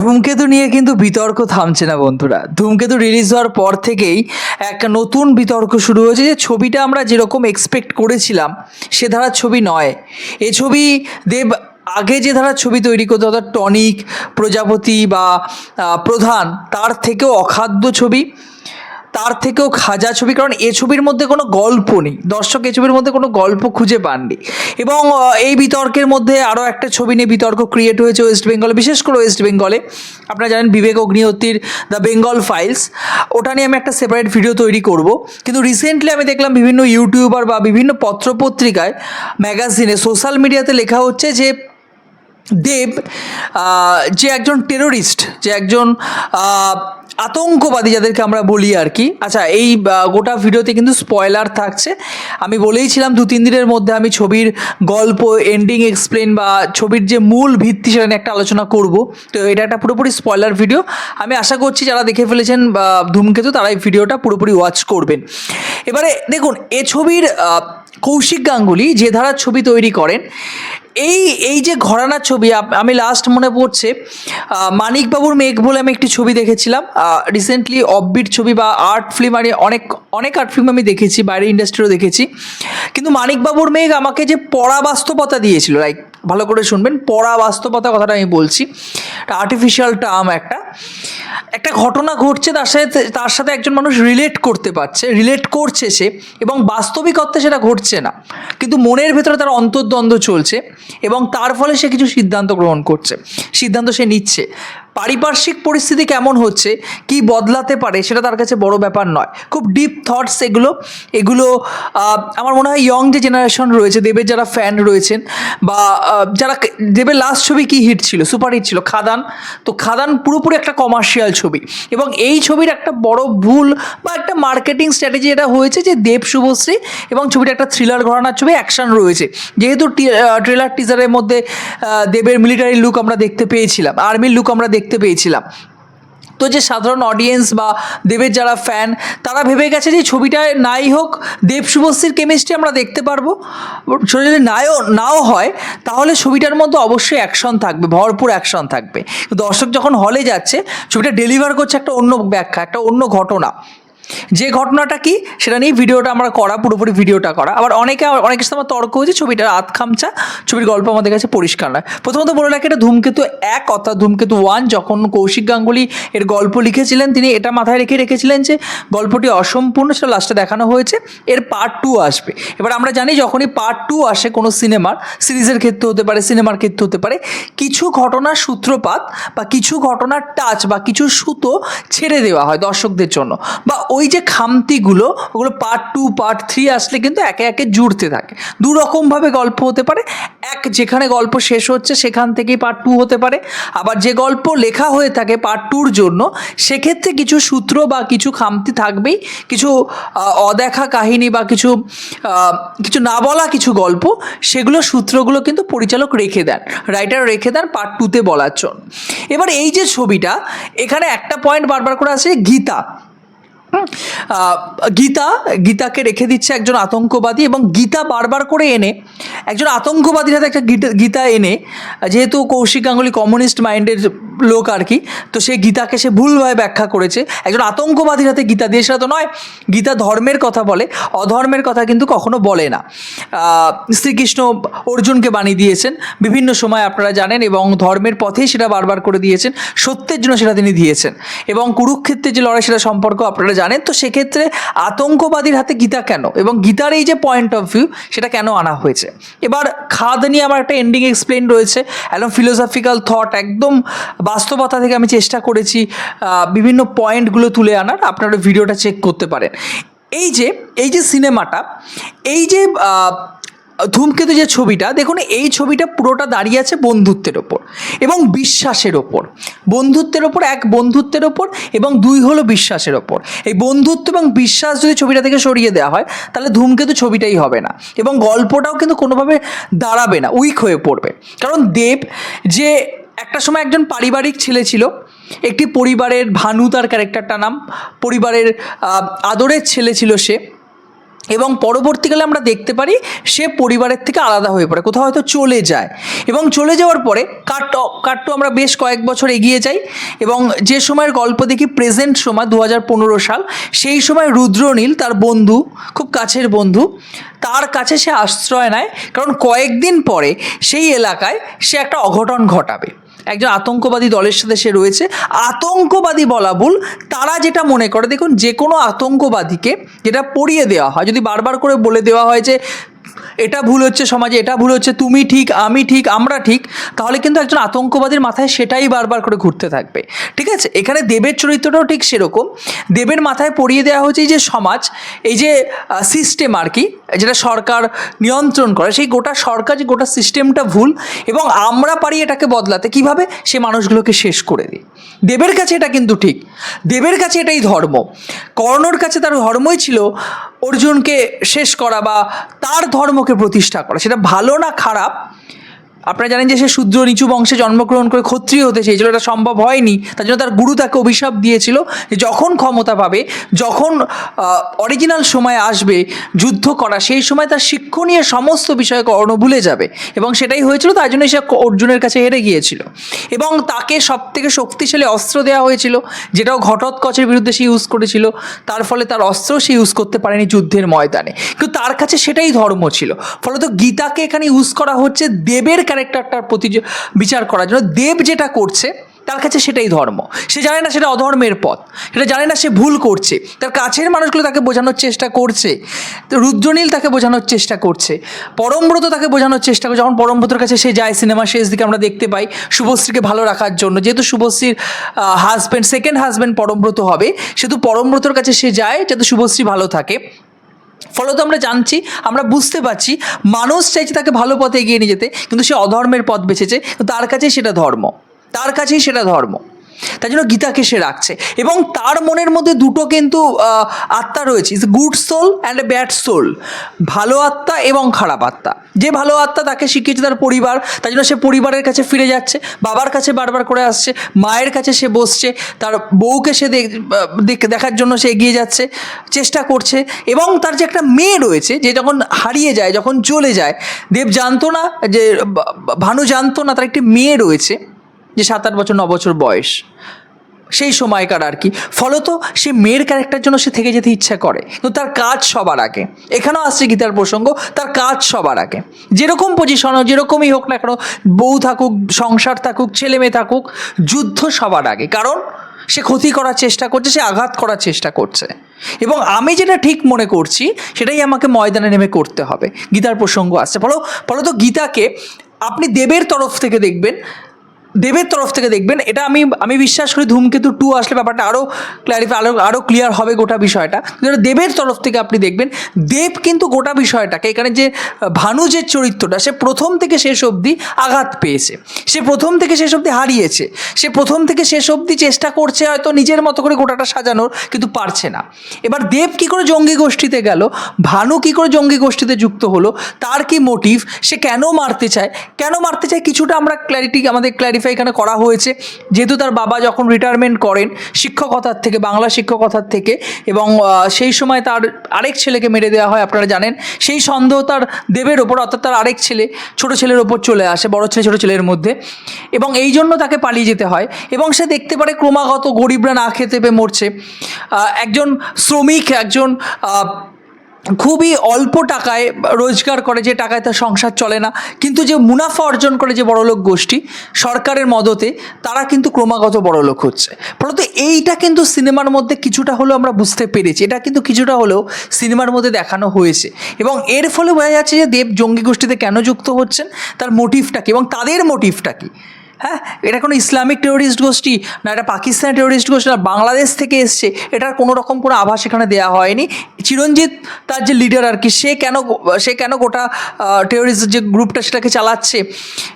ধূমকেতু নিয়ে কিন্তু বিতর্ক থামছে না বন্ধুরা। ধূমকেতু রিলিজ হওয়ার পর থেকেই একটা নতুন বিতর্ক শুরু হয়েছে যে ছবিটা আমরা যেরকম এক্সপেক্ট করেছিলাম, সে ধারার ছবি নয়। এ ছবি দেব আগে যে ধারার ছবি তৈরি করতো, অর্থাৎ টনিক, প্রজাপতি বা প্রধান, তার থেকেও অখাদ্য ছবি। তার থেকেও খাজা ছবি, কারণ এ ছবির মধ্যে কোনো গল্প নেই। দর্শক এ ছবির মধ্যে কোনো গল্প খুঁজে পাননি। এবং এই বিতর্কের মধ্যে আরও একটা ছবি নিয়ে বিতর্ক ক্রিয়েট হয়েছে ওয়েস্ট বেঙ্গলে বিশেষ করে ওয়েস্ট বেঙ্গলে আপনারা জানেন বিবেক অগ্নিহত্তির দ্য বেঙ্গল ফাইলস ওটা নিয়ে আমি একটা সেপারেট ভিডিও তৈরি করব। কিন্তু রিসেন্টলি আমি দেখলাম বিভিন্ন ইউটিউবার বা বিভিন্ন পত্রপত্রিকায় ম্যাগাজিনে সোশ্যাল মিডিয়াতে লেখা হচ্ছে যে দেব যে একজন টেরোরিস্ট যে একজন আতঙ্কবাদী যাদেরকে আমরা বলি আর কি। আচ্ছা এই গোটা ভিডিওতে কিন্তু স্পয়লার থাকছে। আমি বলেইছিলাম দু, তিন দিনের মধ্যে আমি ছবির গল্প এন্ডিং এক্সপ্লেন বা ছবির যে মূল ভিত্তি সেটা নিয়ে একটা আলোচনা করব। তো এটা একটা পুরোপুরি স্পয়লার ভিডিও আমি আশা করছি যারা দেখে ফেলেছেন ধূমকেতু, তারা এই ভিডিওটা পুরোপুরি ওয়াচ করবেন। এবারে দেখুন, এ ছবির কৌশিক গাঙ্গুলি যে ধারার ছবি তৈরি করেন এই এই যে ঘরানার ছবি আমি লাস্ট মনে পড়ছে মানিকবাবুর মেঘ বলে আমি একটি ছবি দেখেছিলাম। রিসেন্টলি অফবিট ছবি বা আর্ট ফিল্ম আমি অনেক অনেক আর্ট ফিল্ম আমি দেখেছি বাইরের ইন্ডাস্ট্রিও দেখেছি। কিন্তু মানিকবাবুর মেঘ আমাকে যে পড়া বাস্তবতা দিয়েছিল লাইক ভালো করে শুনবেন, পড়া বাস্তবতা কথাটা আমি বলছি। আর্টিফিশিয়াল টার্ম একটা। একটা ঘটনা ঘটছে তার সাথে তার সাথে একজন মানুষ রিলেট করতে পারছে রিলেট করছে সে এবং বাস্তবিক অর্থে সেটা ঘটছে না। কিন্তু মনের ভেতরে তার অন্তর্দ্বন্দ্ব চলছে এবং তার ফলে সে কিছু সিদ্ধান্ত গ্রহণ করছে। সিদ্ধান্ত সে নিচ্ছে। পারিপার্শ্বিক পরিস্থিতি কেমন হচ্ছে? কি বদলাতে পারে? সেটা তার কাছে বড় ব্যাপার নয়। খুব ডিপ থটস এগুলো। এগুলো আমার মনে হয় ইয়ং যে জেনারেশন রয়েছে, দেবের যারা ফ্যান রয়েছেন বা যারা দেবের লাস্ট ছবি কি হিট ছিল? সুপার হিট ছিল, খাদান। তো খাদান পুরোপুরি একটা কমার্শিয়াল ছবি। এবং এই ছবির একটা বড় ভুল বা একটা মার্কেটিং স্ট্র্যাটেজি এটা হয়েছে যে দেব শুভশ্রী এবং ছবিটা একটা থ্রিলার ঘরানার ছবি অ্যাকশন রয়েছে। যেহেতু ট্রেলার টিজারের মধ্যে দেবের মিলিটারি লুক আমরা দেখতে পেয়েছিলাম। আর্মির লুক আমরা দেখতে পেয়েছিলাম। তো যে সাধারণ অডিয়েন্স বা দেবের যারা ফ্যান তারা ভেবে গেছে যে ছবিটায় নাই হোক, দেব শুভশ্রীর কেমিস্ট্রি আমরা দেখতে পারব। ছবি যদি নাও নাও হয়, তাহলে ছবিটার মধ্যে অবশ্যই অ্যাকশন থাকবে, ভরপুর অ্যাকশন থাকবে। দর্শক যখন হলে যাচ্ছে, ছবিটা ডেলিভার করছে একটা অন্য ব্যাখ্যা, একটা অন্য ঘটনা। যে ঘটনাটা কি, সেটা নিয়ে ভিডিওটা আমরা করা, পুরোপুরি ভিডিওটা করা। আবার অনেকে, অনেকের সাথে আমার তর্ক হয়েছে ছবিটার আধ খামচা, ছবির গল্প আমাদের কাছে পরিষ্কার নয়। প্রথমত বলে রাখি, এটা ধূমকেতু এক, অর্থাৎ ধূমকেতু ওয়ান যখন কৌশিক গাঙ্গুলি এর গল্প লিখেছিলেন, তিনি এটা মাথায় রেখে রেখেছিলেন যে, গল্পটি অসম্পূর্ণ, সেটা লাস্টে দেখানো হয়েছে, এর পার্ট টু আসবে। এবার আমরা জানি যখনই পার্ট টু আসে কোনো সিনেমার সিরিজের ক্ষেত্রে হতে পারে সিনেমার ক্ষেত্রে হতে পারে, কিছু ঘটনার সূত্রপাত বা কিছু ঘটনার টাচ বা কিছু সুতো ছেড়ে দেওয়া হয় দর্শকদের জন্য। বা ওই যে খামতিগুলো, ওগুলো পার্ট টু পার্ট থ্রি আসলে কিন্তু একে একে জুড়তে থাকে। দু রকমভাবে গল্প হতে পারে, এক যেখানে গল্প শেষ হচ্ছে সেখান থেকেই পার্ট টু হতে পারে। আবার যে গল্প লেখা হয়ে থাকে পার্ট টুর জন্য, সেক্ষেত্রে কিছু সূত্র বা কিছু খামতি থাকবেই। কিছু অদেখা কাহিনী বা কিছু কিছু না বলা কিছু গল্প, সেগুলো সূত্রগুলো কিন্তু পরিচালক রেখে দেন রাইটার রেখে দেন পার্ট টুতে বলার জন্য। এবার এই যে ছবিটা, এখানে একটা পয়েন্ট বারবার করে আছে গীতা। গীতা, গীতাকে রেখে দিচ্ছে একজন আতঙ্কবাদী এবং গীতা বারবার করে এনে, একজন আতঙ্কবাদীর হাতে একটা গীতা গীতা এনে, যেহেতু কৌশিক গাঙ্গুলি কমিউনিস্ট মাইন্ডের লোক আর কি, তো সে গীতাকে সে ভুলভাবে ব্যাখ্যা করেছে। একজন আতঙ্কবাদীর হাতে গীতা দিয়ে, সেটা তো নয়, গীতা ধর্মের কথা বলে, অধর্মের কথা কিন্তু কখনো বলে না। শ্রীকৃষ্ণ অর্জুনকে বানিয়ে দিয়েছেন, বিভিন্ন সময় আপনারা জানেন, এবং ধর্মের পথেই সেটা বারবার করে দিয়েছেন, সত্যের জন্য সেটা তিনি দিয়েছেন। এবং কুরুক্ষেত্রের যে লড়াই, সেটা সম্পর্ক আপনারা জানেন? তো সেক্ষেত্রে আতঙ্কবাদীর হাতে গীতা কেন? এবং গীতার এই যে পয়েন্ট অফ ভিউ সেটা কেন আনা হয়েছে? এবার খাদ নিয়ে আমার একটা এন্ডিং এক্সপ্লেন রয়েছে। একদম ফিলোসফিক্যাল থট একদম বাস্তবতা থেকে আমি চেষ্টা করেছি বিভিন্ন পয়েন্টগুলো তুলে আনার। আপনারা ভিডিওটা চেক করতে পারেন। এই যে এই যে সিনেমাটা এই যে ধূমকেতু যে ছবিটা, দেখুন, এই ছবিটা পুরোটা দাঁড়িয়ে আছে বন্ধুত্বের ওপর এবং বিশ্বাসের ওপর। বন্ধুত্বের ওপর, এক বন্ধুত্বের ওপর এবং দুই হলো বিশ্বাসের ওপর। এই বন্ধুত্ব এবং বিশ্বাস যদি ছবিটা থেকে সরিয়ে দেওয়া হয়, তাহলে ধূমকেতু ছবিটাই হবে না এবং গল্পটাও কিন্তু কোনোভাবে দাঁড়াবে না, উইক হয়ে পড়বে। কারণ দেব যে একটা সময় একজন পারিবারিক ছেলে ছিল, একটি পরিবারের ভানু তার ক্যারেক্টারটা নাম, পরিবারের আদরের ছেলে ছিল সে এবং পরবর্তীকালে আমরা দেখতে পারি সে পরিবারের থেকে আলাদা হয়ে পড়ে, কোথাও হয়তো চলে যায়। এবং চলে যাওয়ার পরে কাট কাট্টু আমরা বেশ কয়েক বছর এগিয়ে যাই এবং যে সময়ের গল্প দেখি প্রেজেন্ট সময় দু হাজার পনেরো সাল, সেই সময় রুদ্রনীল তার বন্ধু, খুব কাছের বন্ধু, তার কাছে সে আশ্রয় নেয় কারণ কয়েকদিন পরে সেই এলাকায় সে একটা অঘটন ঘটাবে। একজন আতঙ্কবাদী দলের সাথে সে রয়েছে। আতঙ্কবাদী বলা ভুল, তারা যেটা মনে করে, দেখুন, যে কোনো আতঙ্কবাদীকে যেটা পড়িয়ে দেওয়া হয়, যদি বারবার করে বলে দেওয়া হয় যে এটা ভুল হচ্ছে সমাজে, এটা ভুল হচ্ছে, তুমি ঠিক, আমি ঠিক, আমরা ঠিক, তাহলে কিন্তু একজন আতঙ্কবাদীর মাথায় সেটাই বারবার করে ঘুরতে থাকবে। ঠিক আছে? এখানে দেবের চরিত্রটাও ঠিক সেরকম। দেবের মাথায় পড়িয়ে দেওয়া হচ্ছে যে সমাজ, এই যে সিস্টেম আর কি, যেটা সরকার নিয়ন্ত্রণ করে, সেই গোটা সরকার, যে গোটা সিস্টেমটা ভুল এবং আমরা পারি এটাকে বদলাতে, কীভাবে? সে মানুষগুলোকে শেষ করে দিই। দেবের কাছে এটা কিন্তু ঠিক। দেবের কাছে এটাই ধর্ম। কর্ণর কাছে তার ধর্মই ছিল অর্জুনকে শেষ করা বা তার ধর্মকে প্রতিষ্ঠা করা সেটা ভালো না খারাপ আপনারা জানেন যে সে শূদ্র নিচু বংশে জন্মগ্রহণ করে ক্ষত্রিয় হতে চেয়েছিল এটা সম্ভব হয়নি। তার জন্য তার গুরু তাকে অভিশাপ দিয়েছিল যে যখন ক্ষমতা পাবে, যখন অরিজিনাল সময় আসবে, যুদ্ধ করা, সেই সময় তার শিক্ষণীয় সমস্ত বিষয় কর্ণ ভুলে যাবে এবং সেটাই হয়েছিল, তার জন্য সে অর্জুনের কাছে হেরে গিয়েছিল। এবং তাকে সব থেকে শক্তিশালী অস্ত্র দেওয়া হয়েছিল, যেটাও ঘটোৎকচের বিরুদ্ধে সে ইউজ করেছিল। তার ফলে তার অস্ত্র সে ইউজ করতে পারেনি যুদ্ধের ময়দানে। কিন্তু তার কাছে সেটাই ধর্ম ছিল। ফলত গীতাকে এখানে ইউজ করা হচ্ছে দেবের ক্যারেক্টারটার প্রতি বিচার করার জন্য দেব যেটা করছে, তার কাছে সেটাই ধর্ম। সে জানে না সেটা অধর্মের পথ, সেটা জানে না সে ভুল করছে। তার কাছের মানুষগুলো তাকে বোঝানোর চেষ্টা করছে, রুদ্রনীল তাকে বোঝানোর চেষ্টা করছে, পরমব্রত তাকে বোঝানোর চেষ্টা করছে। যখন পরমব্রতর কাছে সে যায় সিনেমা শেষ দিকে আমরা দেখতে পাই শুভশ্রীকে ভালো রাখার জন্য। যেহেতু শুভশ্রীর হাজব্যান্ড সেকেন্ড হাজব্যান্ড পরমব্রত হবে, সেহেতু পরমব্রতর কাছে সে যায়, যাতে শুভশ্রী ভালো থাকে। ফলত আমরা জানছি, আমরা বুঝতে পারছি, মানুষ চাইছে তাকে ভালো পথে এগিয়ে নিয়ে যেতে, কিন্তু সে অধর্মের পথ বেছেছে তার কাছেই সেটা ধর্ম। তার কাছেই সেটা ধর্ম। তাই জন্য গীতাকে সে রাখছে। এবং তার মনের মধ্যে দুটো কিন্তু আত্মা রয়েছে। Is good soul and a bad soul ভালো আত্মা এবং খারাপ আত্মা। যে ভালো আত্মা তাকে শিখিয়েছে তার পরিবার তাই জন্য সে পরিবারের কাছে ফিরে যাচ্ছে, বাবার কাছে বারবার করে আসছে, মায়ের কাছে সে বসছে, তার বউকে সে দেখ- দেখ- দেখার জন্য সে এগিয়ে যাচ্ছে, চেষ্টা করছে এবং তার যে একটা মেয়ে রয়েছে, যে যখন হারিয়ে যায়, যখন চলে যায়, দেব জানতো না যে ভানু জানতো না তার একটি মেয়ে রয়েছে যে সাত আট বছর, ন বছর বয়স, সেই সময়কার আর কি। ফলত সে মেয়ের ক্যারেক্টার জন্য সে থেকে যেতে ইচ্ছা করে। কিন্তু তার কাজ সবার আগে। এখানেও আসছে গীতার প্রসঙ্গ? তার কাজ সবার আগে। যেরকম পজিশন হোক, যেরকমই হোক না কেন, বউ থাকুক, সংসার থাকুক, ছেলে মেয়ে থাকুক, যুদ্ধ সবার আগে। কারণ সে ক্ষতি করার চেষ্টা করছে, সে আঘাত করার চেষ্টা করছে। এবং আমি যেটা ঠিক মনে করছি, সেটাই আমাকে ময়দানে নেমে করতে হবে। গীতার প্রসঙ্গ আসছে। ফলো, ফলত গীতাকে আপনি দেবের তরফ থেকে দেখবেন। দেবের তরফ থেকে দেখবেন। এটা আমি আমি বিশ্বাস করি ধূমকেতু টু আসলে ব্যাপারটা আরও ক্ল্যারিফাই আরও আরও ক্লিয়ার হবে গোটা বিষয়টা। কিন্তু দেবের তরফ থেকে আপনি দেখবেন, দেব কিন্তু গোটা বিষয়টাকে এখানে যে ভানু যে চরিত্রটা, সে প্রথম থেকে শেষ অবধি আঘাত পেয়েছে। সে প্রথম থেকে শেষ অবধি হারিয়েছে। সে প্রথম থেকে শেষ অবধি চেষ্টা করছে হয়তো নিজের মতো করে গোটাটা সাজানোর, কিন্তু পারছে না। এবার দেব কি করে জঙ্গি গোষ্ঠীতে গেল? ভানু কি করে জঙ্গি গোষ্ঠীতে যুক্ত হলো? তার কি মোটিভ সে কেন মারতে চায়? কেন মারতে চায়? কিছুটা আমরা ক্ল্যারিটি আমাদের ক্ল্যারিফাই এখানে করা হয়েছে। যেহেতু তার বাবা যখন রিটায়ারমেন্ট করেন, শিক্ষকতার থেকে, বাংলা শিক্ষকতার থেকে, এবং সেই সময় তার আরেক ছেলেকে মেরে দেওয়া হয়, আপনারা জানেন। সেই সন্দেহ তার দেবের ওপর, অর্থাৎ তার আরেক ছেলে, ছোট ছেলের ওপর চলে আসে, বড় ছেলে, ছোট ছেলের মধ্যে। এবং এই জন্য তাকে পালিয়ে যেতে হয়। এবং সে দেখতে পারে ক্রমাগত গরিবরা না খেতে পেয়ে মরছে। একজন শ্রমিক, একজন খুবই অল্প টাকায় রোজগার করে যে টাকায় তার সংসার চলে না, কিন্তু যে মুনাফা অর্জন করে যে বড়লোক গোষ্ঠী সরকারের মদতে, তারা কিন্তু ক্রমাগত বড়লোক হচ্ছে। ফলত এইটা কিন্তু সিনেমার মধ্যে কিছুটা হলেও আমরা বুঝতে পেরেছি। এটা কিন্তু কিছুটা হলেও সিনেমার মধ্যে দেখানো হয়েছে। এবং এর ফলে বোঝা যাচ্ছে যে দেব জঙ্গি গোষ্ঠীতে কেন যুক্ত হচ্ছেন, তার মোটিভটা কি এবং তাদের মোটিভটা কি? হ্যাঁ এটা কোনো ইসলামিক টেরোরিস্ট গোষ্ঠী না এটা পাকিস্তানি টেরোরিস্ট গোষ্ঠী না বাংলাদেশ থেকে এসছে। এটার কোনো রকম কোনো আভাস এখানে দেওয়া হয়নি। চিরঞ্জিত তার যে লিডার আর কি, সে কেন সে কেন গোটা টেরোরিস্ট যে গ্রুপটা সেটাকে চালাচ্ছে?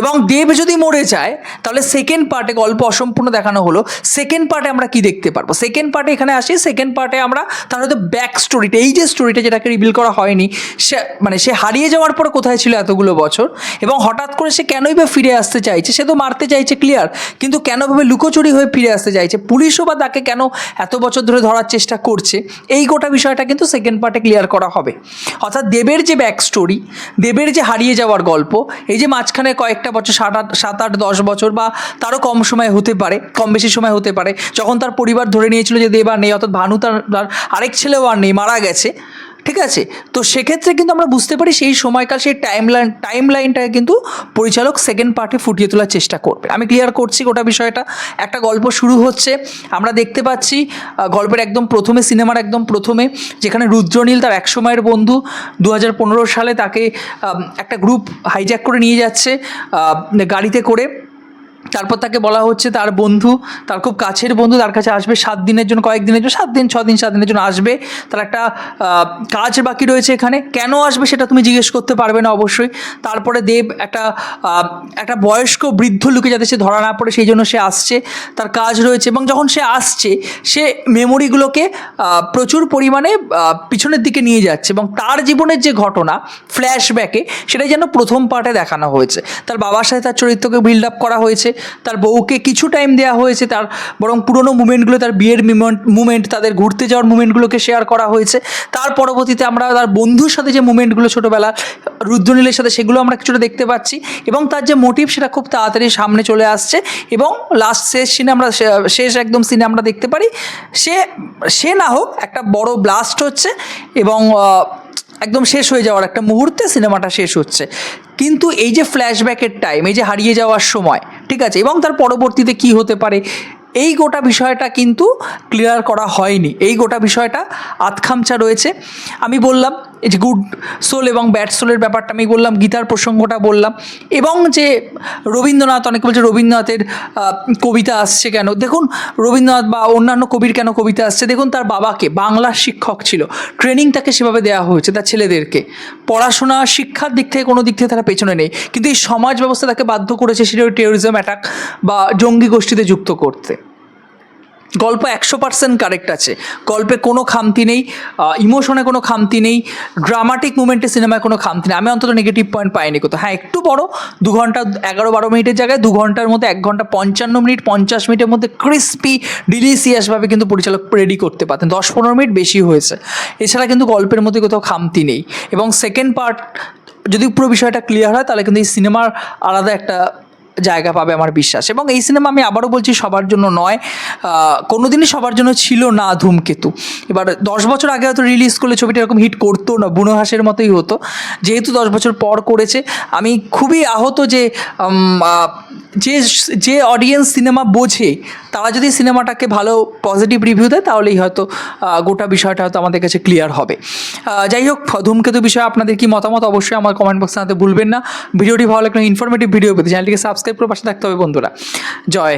এবং দেব যদি মরে যায়, তাহলে সেকেন্ড পার্টে গল্প অসম্পূর্ণ দেখানো হলো। সেকেন্ড পার্টে আমরা কি দেখতে পারব? সেকেন্ড পার্টে এখানে আসি সেকেন্ড পার্টে আমরা তার হয়তো ব্যাক স্টোরিটা এই যে স্টোরিটা যেটাকে রিভিল করা হয়নি, সে মানে সে হারিয়ে যাওয়ার পরে কোথায় ছিল এতগুলো বছর? এবং হঠাৎ করে সে কেনই বা ফিরে আসতে চাইছে, সে তো মারতে চাইছে ক্লিয়ার কিন্তু কেনভাবে লুকোচুরি হয়ে ফিরে আসতে চাইছে? পুলিশও বা তাকে কেন এত বছর ধরে ধরার চেষ্টা করছে? এই গোটা বিষয়টা কিন্তু সেকেন্ড পার্টে ক্লিয়ার করা হবে। অর্থাৎ দেবের যে ব্যাক স্টোরি দেবের যে হারিয়ে যাওয়ার গল্প, এই যে মাঝখানে কয়েকটা বছর, সাত আট সাত আট, দশ বছর বা তারও কম সময় হতে পারে, কম বেশি সময় হতে পারে, যখন তার পরিবার ধরে নিয়েছিল যে দেব আর নেই, অর্থাৎ ভানু তার আরেক ছেলেও আর নেই, মারা গেছে ঠিক আছে? তো সেক্ষেত্রে কিন্তু আমরা বুঝতে পারি সেই সময়কাল, সেই টাইম লাইন টাইম লাইনটাকে কিন্তু পরিচালক সেকেন্ড পার্টে ফুটিয়ে তোলার চেষ্টা করবে। আমি ক্লিয়ার করছি গোটা বিষয়টা। একটা গল্প শুরু হচ্ছে। আমরা দেখতে পাচ্ছি গল্পের একদম প্রথমে, সিনেমার একদম প্রথমে, যেখানে রুদ্রনীল তার এক সময়ের বন্ধু দু হাজার পনেরো সালে তাকে একটা গ্রুপ হাইজ্যাক করে নিয়ে যাচ্ছে গাড়িতে করে। তারপর তাকে বলা হচ্ছে তার বন্ধু, তার খুব কাছের বন্ধু, তার কাছে আসবে সাত দিনের জন্য, কয়েক দিনের জন্য, সাত দিন, ছ দিন, সাত দিনের জন্য আসবে। তার একটা কাজ বাকি রয়েছে এখানে। কেন আসবে সেটা তুমি জিজ্ঞেস করতে পারবে না অবশ্যই। তারপরে দেব একটা একটা বয়স্ক বৃদ্ধ লোকে যাতে সে ধরা না পড়ে, সেই জন্য সে আসছে। তার কাজ রয়েছে এবং যখন সে আসছে, সে মেমোরিগুলোকে প্রচুর পরিমাণে পিছনের দিকে নিয়ে যাচ্ছে এবং তার জীবনের যে ঘটনা ফ্ল্যাশব্যাকে সেটাই যেন প্রথম পার্টে দেখানো হয়েছে। তার বাবার সাথে তার চরিত্রকে বিল্ড আপ করা হয়েছে। তার বউকে কিছু টাইম দেওয়া হয়েছে, তার বরং পুরনো মুমেন্টগুলো, তার বিয়ের মুমেন্ট তাদের ঘুরতে যাওয়ার মুমেন্টগুলোকে শেয়ার করা হয়েছে। তার পরবর্তীতে আমরা তার বন্ধুর সাথে যে মুমেন্টগুলো ছোটোবেলা, রুদ্রনীলের সাথে, সেগুলো আমরা কিছুটা দেখতে পাচ্ছি এবং তার যে মোটিভ সেটা খুব তাড়াতাড়ি সামনে চলে আসছে এবং লাস্ট শেষ সিনে আমরা শেষ একদম সিনে আমরা দেখতে পারি, সে সে না হোক একটা বড় ব্লাস্ট হচ্ছে এবং একদম শেষ হয়ে যাওয়ার একটা মুহূর্তে সিনেমাটা শেষ হচ্ছে। কিন্তু এই যে ফ্ল্যাশব্যাকের টাইম এই যে হারিয়ে যাওয়ার সময়, ঠিক আছে? এবং তার পরবর্তীতে কি হতে পারে? এই গোটা বিষয়টা কিন্তু ক্লিয়ার করা হয়নি। এই গোটা বিষয়টা আতখামচা রয়েছে। আমি বললাম এই যে গুড সোল এবং ব্যাড সোলের ব্যাপারটা আমি বললাম, গীতার প্রসঙ্গটা বললাম। এবং যে রবীন্দ্রনাথ, অনেকে বলছে রবীন্দ্রনাথের কবিতা আসছে কেন? দেখুন, রবীন্দ্রনাথ বা অন্যান্য কবির কেন কবিতা আসছে? দেখুন, তার বাবাকে, বাংলার শিক্ষক ছিল। ট্রেনিং তাকে সেভাবে দেওয়া হয়েছে, তার ছেলেদেরকে। পড়াশোনা, শিক্ষার দিক থেকে কোনো দিক থেকে তারা পেছনে নেই। কিন্তু এই সমাজ ব্যবস্থা তাকে বাধ্য করেছে সেটা টেরোরিজম অ্যাটাক বা জঙ্গি গোষ্ঠীতে যুক্ত করতে। গল্প একশো পার্সেন্ট কারেক্ট আছে। গল্পে কোনো খামতি নেই ইমোশনে কোনো খামতি নেই ড্রামাটিক মুমেন্টে সিনেমায় কোনো খামতি নেই। আমি অন্তত নেগেটিভ পয়েন্ট পাইনি কোথাও। হ্যাঁ একটু বড়, দু ঘণ্টা এগারো বারো মিনিটের জায়গায় দু ঘণ্টার মধ্যে এক ঘণ্টা পঞ্চান্ন মিনিট, পঞ্চাশ মিনিটের মধ্যে ক্রিস্পি ডিলিসিয়াসভাবে কিন্তু পরিচালক রেডি করতে পারতেন। দশ পনেরো মিনিট বেশি হয়েছে। এছাড়া কিন্তু গল্পের মধ্যে কোথাও খামতি নেই। এবং সেকেন্ড পার্ট যদি পুরো বিষয়টা ক্লিয়ার হয়, তাহলে কিন্তু এই সিনেমার আলাদা একটা জায়গা পাবে আমার বিশ্বাস। এবং এই সিনেমা আমি আবারও বলছি সবার জন্য নয় কোনো দিনই সবার জন্য ছিল না ধূমকেতু। এবার দশ বছর আগে হয়তো রিলিজ করলে ছবিটা এরকম হিট করতো না, বুনো হাসের মতোই হতো। যেহেতু দশ বছর পর করেছে, আমি খুবই আহত যে যে যে অডিয়েন্স সিনেমা বোঝে, তারা যদি সিনেমাটাকে ভালো পজিটিভ রিভিউ দেয়, তাহলেই হয়তো গোটা বিষয়টা হয়তো আমাদের কাছে ক্লিয়ার হবে। যাই হোক, ধূমকেতু বিষয়ে আপনাদের কি মতামত অবশ্যই আমার কমেন্ট বক্সে জানাতে ভুলবেন না। ভিডিওটি ভালো লাগলে ইনফরমেটিভ ভিডিও পেতে চ্যানেলটিকে সাবস্ক্রাইব করে পাশে থাকতে হবে বন্ধুরা। জয়